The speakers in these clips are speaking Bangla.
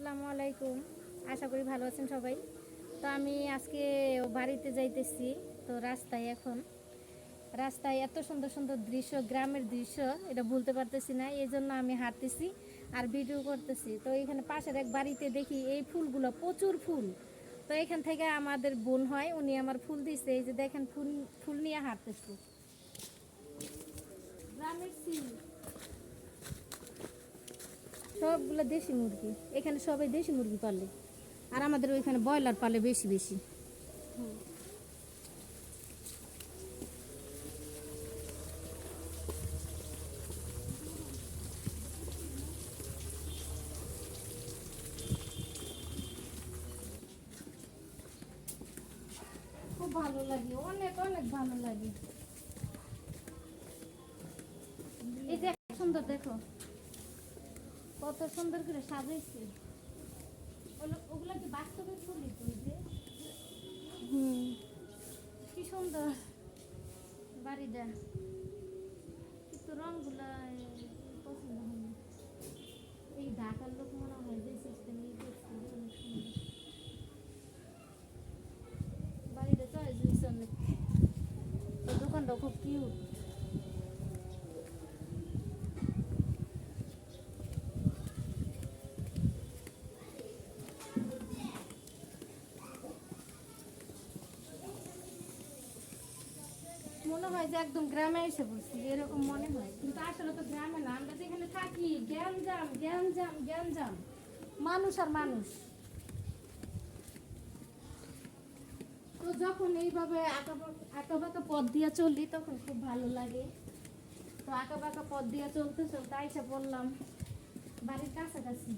আসসালামু আলাইকুম। আশা করি ভালো আছেন সবাই। তো আমি আজকে বাড়িতে যাইতেছি, তো রাস্তায় এখন। রাস্তায় এত সুন্দর সুন্দর দৃশ্য, গ্রামের দৃশ্য, এটা বলতে পারতেছি না এই জন্য আমি হাঁটতেছি আর ভিডিও করতেছি। তো এখানে পাশের এক বাড়িতে দেখি এই ফুলগুলো, প্রচুর ফুল। তো এখান থেকে আমাদের বোন হয়, উনি আমার ফুল দিছে, এই যে দেখেন ফুল ফুল নিয়ে হাঁটতেছি। গ্রামের সিন। সবগুলো দেশি মুরগি। এখানে সবাই দেশি মুরগি পালে। আর আমাদের ওইখানে ব্রয়লার পালে বেশি বেশি। খুব ভালো লাগে, অনেক অনেক ভালো লাগে। এই যে, সুন্দর দেখো। কত সুন্দর করে সাজাইছে। ওগুলো- কি বাস্তবে তুই যে হুম। কি সুন্দর বাড়িটা। কিন্তু রংগুলা এ, পছন্দ হয়নি এই ঢাকার লোক মনে হয় যে সিস্টেম এই করছে অনেক সুন্দর। বাড়িটা চয়েস হয়েছে অনেক। তো দোকানটা খুব কিউট মনে হয় যে একদম গ্রামে এসে পড়ছি, এরকম মনে হয়। কিন্তু আসলে তো গ্রামে না, আমরা যেখানে থাকি জ্ঞানজাম জ্ঞানজাম জ্ঞানজাম মানুষ আর মানুষ। তো যখন এইভাবে আঁকা বাঁকা পথ দিয়ে চলি, তখন খুব ভালো লাগে। তো আঁকা বাঁকা পথ দিয়ে চলতে চলতে আইসা পড়লাম বাড়ির কাছাকাছি।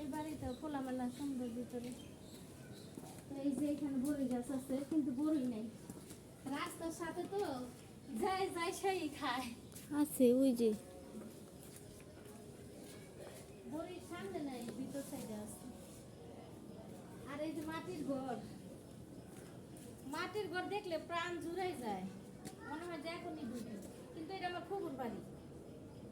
এই বাড়িটা খোলামেলা, সুন্দর ভিতরে। এই যে এখানে বড়ি গাছ আছে কিন্তু বড়ি নেই। রাস্তার সাথে তো যাই যাই সেই খায়। আছে ওই যে। বড়ির সামনে নাই ভিতর সাইডে আছে। আর এই যে মাটির ঘর। মাটির ঘর দেখলে প্রাণ জুড়াই যায়। মনে হয় যে এখনই ঢুকি কিন্তু এটা আমার ফুবুর বাড়ি।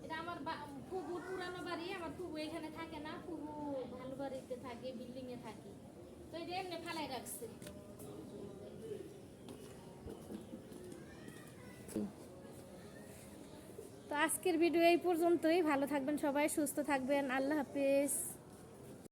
এটা আমার বা- ফুবুর পুরানো বাড়ি আমার ফুবু এখানে থাকে না। ফুবু ভালো বাড়িতে থাকে বিল্ডিং এ থাকে। তো আজকের ভিডিও এই পর্যন্তই। ভালো থাকবেন সবাই সুস্থ থাকবেন। আল্লাহ হাফেজ।